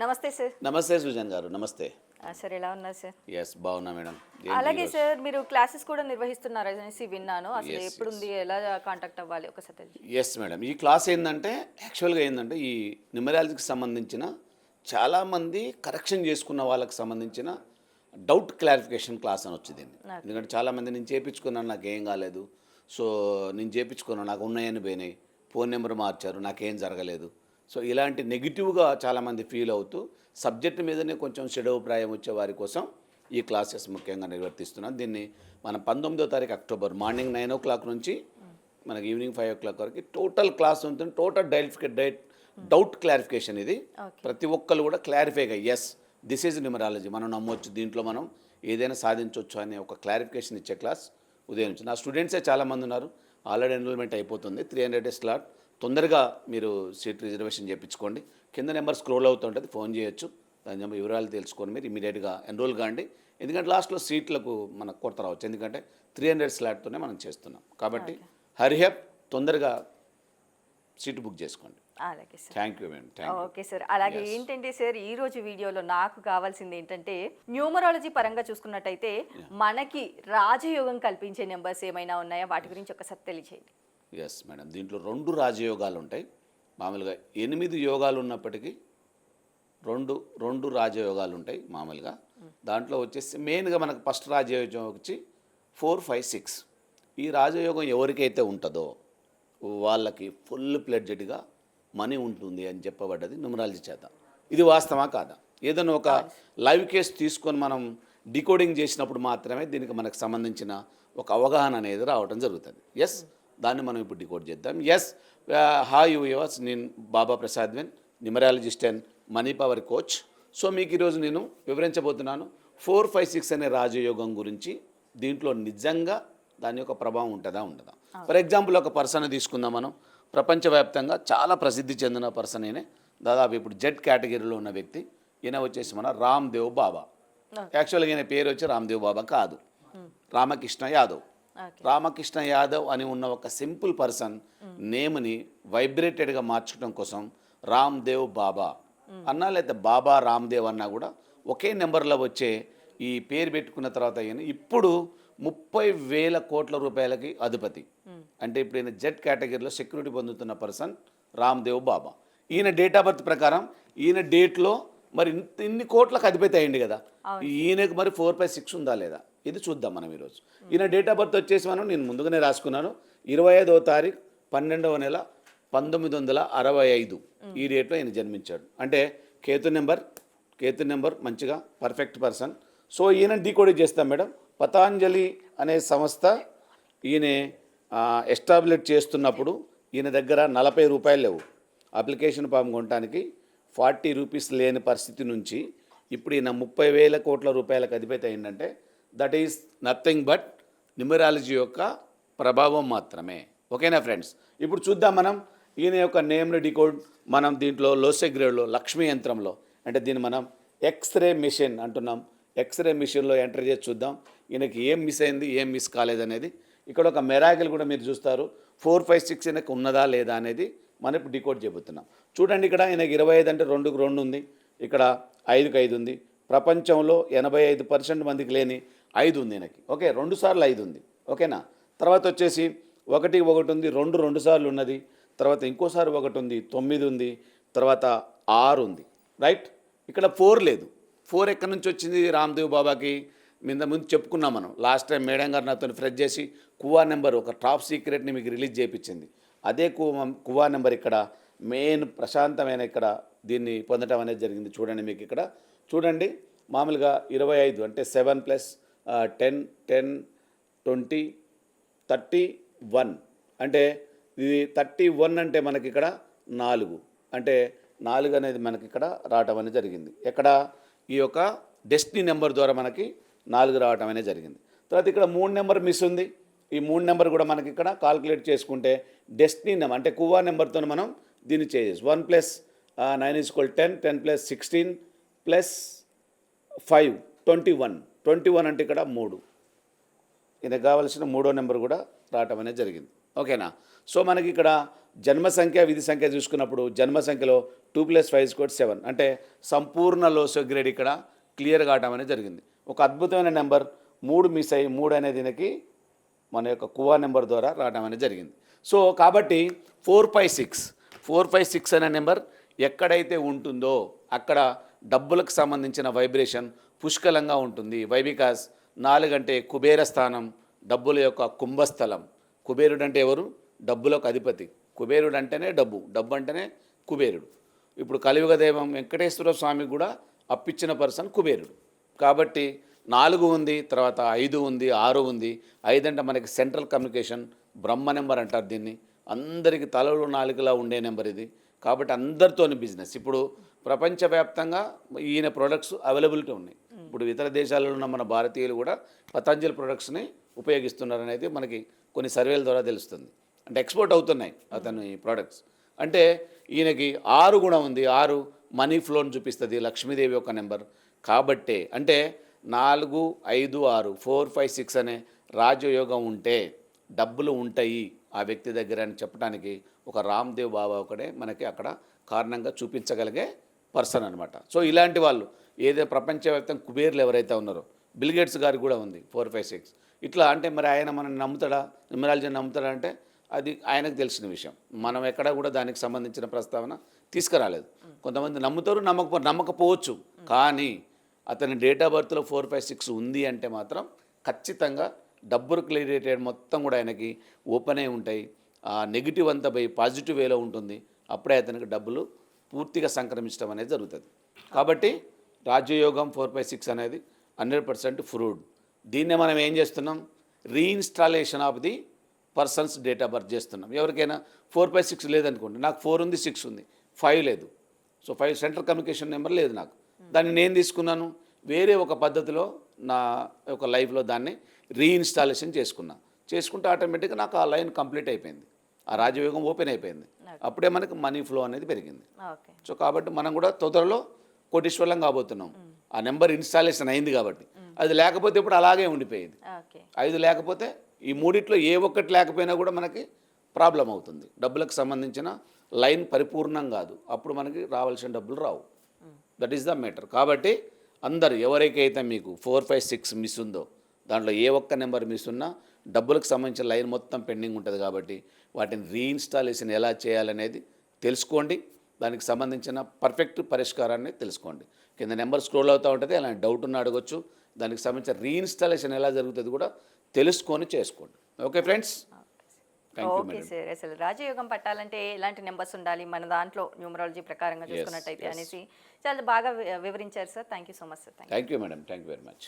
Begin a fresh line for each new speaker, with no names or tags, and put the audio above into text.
నమస్తే సార్.
నమస్తే సృజన్ గారు. నమస్తే.
సార్ ఎలా ఉన్నారు సార్?
ఎస్ బాగున్నా మేడం.
అలాగే? సార్ మీరు క్లాసెస్ కూడా నిర్వహిస్తున్నారు అనేసి విన్నాను. అసలు ఎప్పుడు ఉంది ఎలా కాంటాక్ట్ అవ్వాలి ఒకసారి
ఎస్ మేడం. ఈ క్లాస్ ఏంటంటే యాక్చువల్గా ఏంటంటే ఈ న్యూమరాలజీకి సంబంధించిన చాలామంది కరెక్షన్ చేసుకున్న వాళ్ళకి సంబంధించిన డౌట్ క్లారిఫికేషన్ క్లాస్ అని వచ్చింది ఎందుకంటే చాలామంది నేను చేపించుకున్నాను నాకు ఏం కాలేదు. సో నేను చేపించుకున్నాను నాకు ఉన్నాయని పోయినాయి. ఫోన్ నెంబర్ మార్చారు నాకేం జరగలేదు. సో ఇలాంటి నెగిటివ్గా చాలామంది ఫీల్ అవుతూ సబ్జెక్ట్ మీదనే కొంచెం చెడభిప్రాయం వచ్చే వారి కోసం ఈ క్లాసెస్ ముఖ్యంగా నిర్వర్తిస్తున్నాం. దీన్ని మనం పంతొమ్మిదో తారీఖు October morning nine o'clock నుంచి మనకి ఈవినింగ్ ఫైవ్ ఓ క్లాక్ వరకు టోటల్ క్లాస్ ఉంటుంది. టోటల్ డైల్ఫికేట్ డైట్ డౌట్ క్లారిఫికేషన్ ఇది. ప్రతి ఒక్కరు కూడా క్లారిఫైగా ఎస్ దిస్ ఈజ్ న్యూమరాలజీ మనం నమ్మొచ్చు. దీంట్లో మనం ఏదైనా సాధించవచ్చు అనే ఒక క్లారిఫికేషన్ ఇచ్చే క్లాస్ ఉదయం నుంచి. నా స్టూడెంట్సే చాలామంది ఉన్నారు. ఆల్రెడీ ఎన్రోల్మెంట్ అయిపోతుంది. త్రీ హండ్రెడ్ స్లాట్ తొందరగా మీరు సీట్ రిజర్వేషన్ చేయించుకోండి. కింద నెంబర్ స్క్రోల్ అవుతుంటుంది ఫోన్ చేయొచ్చు. దాని యొక్క వివరాలు తెలుసుకొని మీరు ఇమీడియట్గా ఎన్రోల్ కాండి. ఎందుకంటే లాస్ట్లో సీట్లకు మనకు కొరత రావచ్చు. ఎందుకంటే త్రీ హండ్రెడ్ స్లాట్తోనే మనం చేస్తున్నాం. కాబట్టి హరిహప్ తొందరగా సీటు బుక్ చేసుకోండి.
అలాగే sir.
Thank you madam
okay sir. అలాగే ఏంటంటే సార్ ఈ రోజు వీడియోలో నాకు కావాల్సింది ఏంటంటే న్యూమరాలజీ పరంగా చూసుకున్నట్టయితే మనకి రాజయోగం కల్పించే నెంబర్స్ ఏమైనా ఉన్నాయా? వాటి గురించి ఒకసారి తెలియచేయండి.
ఎస్ మేడం దీంట్లో రెండు రాజయోగాలు ఉంటాయి మామూలుగా ఎనిమిది యోగాలు ఉన్నప్పటికీ రెండు రెండు రాజయోగాలు ఉంటాయి మామూలుగా. దాంట్లో వచ్చేసి మెయిన్గా మనకు ఫస్ట్ రాజయోగం వచ్చి ఫోర్ ఫైవ్ సిక్స్ ఈ రాజయోగం ఎవరికైతే ఉంటుందో వాళ్ళకి ఫుల్ ప్లెడ్జెడ్గా మనీ ఉంటుంది అని చెప్పబడ్డది న్యూమరాలజీ చేత. ఇది వాస్తవా కాదా? ఏదైనా ఒక లైవ్ కేస్ తీసుకొని మనం డికోడింగ్ చేసినప్పుడు మాత్రమే దీనికి మనకు సంబంధించిన ఒక అవగాహన అనేది రావడం జరుగుతుంది. ఎస్ దాన్ని మనం ఇప్పుడు డికోడ్ చేద్దాం. ఎస్ హాయ్ యువర్స్ నేను Baba Prasad when numerologist and money power coach. So మీకు ఈరోజు నేను వివరించబోతున్నాను ఫోర్ ఫైవ్ సిక్స్ అనే రాజయోగం గురించి. దీంట్లో నిజంగా దాని యొక్క ప్రభావం ఉంటుందా ఉండదా? ఫర్ ఎగ్జాంపుల్ ఒక పర్సన్ తీసుకుందాం మనం. ప్రపంచవ్యాప్తంగా చాలా ప్రసిద్ధి చెందిన పర్సన్ ఈయన. దాదాపు ఇప్పుడు జెడ్ కేటగిరీలో ఉన్న వ్యక్తి. ఈయన వచ్చేసి మన రామ్ దేవ్ బాబా యాక్చువల్గా ఈయన పేరు వచ్చి రామ్దేవ్ బాబా కాదు. రామకృష్ణ యాదవ్. రామకృష్ణ యాదవ్ అని ఉన్న ఒక సింపుల్ పర్సన్ నేమ్ని వైబ్రేటెడ్గా మార్చడం కోసం రామ్దేవ్ బాబా అన్నా లేకపోతే బాబా రామ్దేవ్ అన్నా కూడా ఒకే నెంబర్లో వచ్చే ఈ పేరు పెట్టుకున్న తర్వాత ఈయన ఇప్పుడు ముప్పై వేల కోట్ల రూపాయలకి అధిపతి. అంటే ఇప్పుడు ఈయన జెడ్ కేటగిరీలో సెక్యూరిటీ పొందుతున్న పర్సన్ రామ్దేవ్ బాబా. ఈయన డేట్ ఆఫ్ బర్త్ ప్రకారం ఈయన డేట్లో మరి ఇంత ఇన్ని కోట్లకు అధిపతి అయ్యింది కదా. ఈయనకు మరి ఫోర్ ఫైవ్ సిక్స్ ఉందా లేదా? ఇది చూద్దాం మనం ఈరోజు. ఈయన డేట్ ఆఫ్ బర్త్ వచ్చేసి మనం నేను ముందుగానే రాసుకున్నాను. ఇరవై ఐదవ తారీఖు పన్నెండవ నెల పంతొమ్మిది వందల అరవై ఐదు. ఈ డేట్లో ఈయన జన్మించాడు. అంటే కేతు నెంబర్ కేతు నెంబర్ మంచిగా పర్ఫెక్ట్ పర్సన్ సో ఈయన డీకోడ్ చేస్తాం మేడం. పతాంజలి అనే సంస్థ ఈయన ఎస్టాబ్లిష్ చేస్తున్నప్పుడు ఈయన దగ్గర నలభై రూపాయలు లేవు. అప్లికేషన్ ఫామ్ కొనడానికి ఫార్టీ రూపీస్ లేని పరిస్థితి నుంచి ఇప్పుడు ఈయన ముప్పై వేల కోట్ల రూపాయలకు అధిపతి అయిందంటే that is nothing but numerology యొక్క ప్రభావం మాత్రమే. ఓకేనా ఫ్రెండ్స్ ఇప్పుడు చూద్దాం మనం ఈయన యొక్క నేమ్ని డికోడ్ మనం దీంట్లో లోసే గ్రేడ్లో లక్ష్మీ యంత్రంలో అంటే దీన్ని మనం ఎక్స్రే మిషన్ అంటున్నాం. ఎక్స్రే మిషన్లో ఎంటర్ చేసి చూద్దాం. ఈయనకి ఏం మిస్ అయింది ఏం మిస్ కాలేదనేది ఇక్కడ ఒక మెరాకిల్ కూడా మీరు చూస్తారు. ఫోర్ ఫైవ్ సిక్స్ ఈయనకు ఉన్నదా లేదా అనేది మనం ఇప్పుడు డికోడ్ చెబుతున్నాం చూడండి ఇక్కడ ఈయనకి ఇరవై ఐదు అంటే రెండుకు రెండు ఉంది. ఇక్కడ ఐదుకి ఐదు ఉంది. ప్రపంచంలో ఎనభై ఐదు పర్సెంట్ మందికి లేని ఐదు ఉంది ఈయనకి. ఓకే రెండు సార్లు ఐదు ఉంది ఓకేనా? తర్వాత వచ్చేసి ఒకటి ఒకటి ఉంది రెండు రెండు సార్లు ఉన్నది. తర్వాత ఇంకోసారి ఒకటి ఉంది తొమ్మిది ఉంది తర్వాత ఆరు ఉంది. రైట్ ఇక్కడ ఫోర్ లేదు. ఫోర్ ఎక్కడి నుంచి వచ్చింది రామ్దేవ్ బాబాకి? మీద ముందు చెప్పుకున్నాం మనం. లాస్ట్ టైం మేడం గారు నాతో ఫ్రెష్ చేసి కువా నెంబర్ ఒక టాప్ సీక్రెట్ని మీకు రిలీజ్ చేయించింది. అదే కువా కువా నెంబర్ ఇక్కడ మెయిన్ ప్రశాంతమైన ఇక్కడ దీన్ని పొందడం అనేది జరిగింది. చూడండి మీకు ఇక్కడ. చూడండి మామూలుగా ఇరవై ఐదు అంటే seven plus ten ten twenty thirty one అంటే ఇది థర్టీ వన్ అంటే మనకి ఇక్కడ నాలుగు. అంటే నాలుగు అనేది మనకి ఇక్కడ రావటం అనేది జరిగింది. ఎక్కడ? ఈ యొక్క డెస్టినీ నెంబర్ ద్వారా మనకి నాలుగు రావటం అనేది జరిగింది. తర్వాత ఇక్కడ మూడు నెంబర్ మిస్ ఉంది. ఈ మూడు నెంబర్ కూడా మనకి ఇక్కడ కాల్కులేట్ చేసుకుంటే డెస్టినీ నెంబర్ అంటే కువా నెంబర్తో మనం దీన్ని చేయొచ్చు one plus nine equal ten ten plus sixteen plus five twenty one twenty one అంటే ఇక్కడ మూడు. ఇది కావాల్సిన మూడో నెంబర్ కూడా రావటం అనేది జరిగింది. ఓకేనా? సో మనకి ఇక్కడ జన్మ సంఖ్య విధి సంఖ్య చూసుకున్నప్పుడు జన్మ సంఖ్యలో two plus five score seven అంటే సంపూర్ణ లోసో గ్రేడ్ ఇక్కడ క్లియర్ కావటం అనేది జరిగింది. ఒక అద్భుతమైన నెంబర్ మూడు మిస్ అయ్యి మూడు అనేది దీనికి మన యొక్క కువా నెంబర్ ద్వారా రావడం అనేది జరిగింది. సో కాబట్టి four five six four five six అనే నెంబర్ ఎక్కడైతే ఉంటుందో అక్కడ డబ్బులకు సంబంధించిన వైబ్రేషన్ పుష్కలంగా ఉంటుంది. వై బికాస్ నాలుగంటే కుబేర స్థానం డబ్బుల యొక్క కుంభస్థలం. కుబేరుడు అంటే ఎవరు? డబ్బులకు అధిపతి. కుబేరుడు అంటేనే డబ్బు డబ్బు అంటేనే కుబేరుడు. ఇప్పుడు కలియుగ దైవం వెంకటేశ్వర స్వామికి కూడా అప్పిచ్చిన పర్సన్ కుబేరుడు. కాబట్టి నాలుగు ఉంది తర్వాత ఐదు ఉంది ఆరు ఉంది. ఐదు అంటే మనకి సెంట్రల్ కమ్యూనికేషన్ బ్రహ్మ నెంబర్ అంటారు దీన్ని. అందరికి తలలు నాలుగులా ఉండే నెంబర్ ఇది. కాబట్టి అందరితోని బిజినెస్. ఇప్పుడు ప్రపంచవ్యాప్తంగా ఈయన ప్రొడక్ట్స్ అవైలబిలిటీ ఉన్నాయి. ఇప్పుడు ఇతర దేశాలలో ఉన్న మన భారతీయులు కూడా పతంజలి ప్రొడక్ట్స్ని ఉపయోగిస్తున్నారు అనేది మనకి కొన్ని సర్వేల ద్వారా తెలుస్తుంది. అంటే ఎక్స్పోర్ట్ అవుతున్నాయి అతను ఈ ప్రోడక్ట్స్ అంటే ఈయనకి ఆరు కూడా ఉంది. ఆరు మనీ ఫ్లోని చూపిస్తుంది. లక్ష్మీదేవి ఒక నెంబర్ కాబట్టే అంటే నాలుగు ఐదు ఆరు ఫోర్ ఫైవ్ సిక్స్ అనే రాజయోగం ఉంటే డబ్బులు ఉంటాయి ఆ వ్యక్తి దగ్గర అని చెప్పడానికి ఒక రామ్దేవ్ బాబా ఒకడే మనకి అక్కడ కారణంగా చూపించగలిగే పర్సన్ అనమాట సో ఇలాంటి వాళ్ళు ఏదో ప్రపంచవ్యాప్తంగా కుబేర్లు ఎవరైతే ఉన్నారో బిల్గేట్స్ గారికి కూడా ఉంది ఫోర్ ఫైవ్ సిక్స్. ఇట్లా అంటే మరి ఆయన మనం నమ్ముతాడా? న్యూమరాలజీని నమ్ముతాడా అంటే అది ఆయనకు తెలిసిన విషయం. మనం ఎక్కడ కూడా దానికి సంబంధించిన ప్రస్తావన తీసుకురాలేదు. కొంతమంది నమ్ముతారు నమ్మక నమ్మకపోవచ్చు. కానీ అతని డేట్ ఆఫ్ బర్త్లో ఫోర్ ఫైవ్ సిక్స్ ఉంది అంటే మాత్రం ఖచ్చితంగా డబ్బులు రిలేటెడ్ మొత్తం కూడా ఆయనకి ఓపెన్ అయి ఉంటాయి. ఆ నెగిటివ్ అంతా పోయి పాజిటివ్ వేలో ఉంటుంది. అప్పుడే అతనికి డబ్బులు పూర్తిగా సంక్రమించడం అనేది జరుగుతుంది. కాబట్టి రాజ్యయోగం ఫోర్ ఫైవ్ సిక్స్ అనేది హండ్రెడ్ పర్సెంట్ ఫ్రూడ్. దీన్నే మనం ఏం చేస్తున్నాం? Reinstallation of the person's date of birth చేస్తున్నాం. ఎవరికైనా ఫోర్ ఫైవ్ సిక్స్ లేదనుకోండి నాకు ఫోర్ ఉంది సిక్స్ ఉంది ఫైవ్ లేదు. So five central communication number లేదు నాకు. దాన్ని నేను తీసుకున్నాను. వేరే ఒక పద్ధతిలో నా యొక్క లైఫ్లో దాన్ని రీఇన్స్టాలేషన్ చేసుకున్నా. చేసుకుంటే ఆటోమేటిక్గా నాకు ఆ లైన్ కంప్లీట్ అయిపోయింది. ఆ రాజయోగం ఓపెన్ అయిపోయింది. అప్పుడే మనకి మనీ ఫ్లో అనేది పెరిగింది. సో కాబట్టి మనం కూడా తొందరలో కోటీశ్వరం కాబోతున్నాం. ఆ నెంబర్ ఇన్స్టాలేషన్ అయింది కాబట్టి. అది లేకపోతే ఇప్పుడు అలాగే ఉండిపోయేది. ఐదు లేకపోతే ఈ మూడిట్లో ఏ ఒక్కటి లేకపోయినా కూడా మనకి ప్రాబ్లం అవుతుంది. డబ్బులకు సంబంధించిన లైన్ పరిపూర్ణం కాదు. అప్పుడు మనకి రావాల్సిన డబ్బులు రావు. దట్ ఈస్ ద మ్యాటర్ కాబట్టి అందరు ఎవరికైతే మీకు ఫోర్ ఫైవ్ సిక్స్ మిస్ ఉందో దాంట్లో ఏ ఒక్క నెంబర్ మిస్ ఉన్నా డబ్బులకు సంబంధించిన లైన్ మొత్తం పెండింగ్ ఉంటుంది కాబట్టి వాటిని రీఇన్స్టాలేషన్ ఎలా చేయాలనేది తెలుసుకోండి. దానికి సంబంధించిన పర్ఫెక్ట్ పరిష్కారాన్ని తెలుసుకోండి. కింద నెంబర్ స్క్రోల్ అవుతూ ఉంటుంది అలాంటి డౌట్ ఉన్న అడగొచ్చు. దానికి సంబంధించిన రీఇన్స్టాలేషన్ ఎలా జరుగుతుంది కూడా తెలుసుకొని చేసుకోండి. ఓకే ఫ్రెండ్స్
ఓకే సార్ అసలు రాజయోగం పట్టాలంటే ఎలాంటి నెంబర్స్ ఉండాలి? మన దాంట్లో న్యూమరాలజీ ప్రకారంగా చూసుకున్నట్టయితే. అనేసి చాలా బాగా వివరించారు sir thank you so much sir
thank you madam thank you very much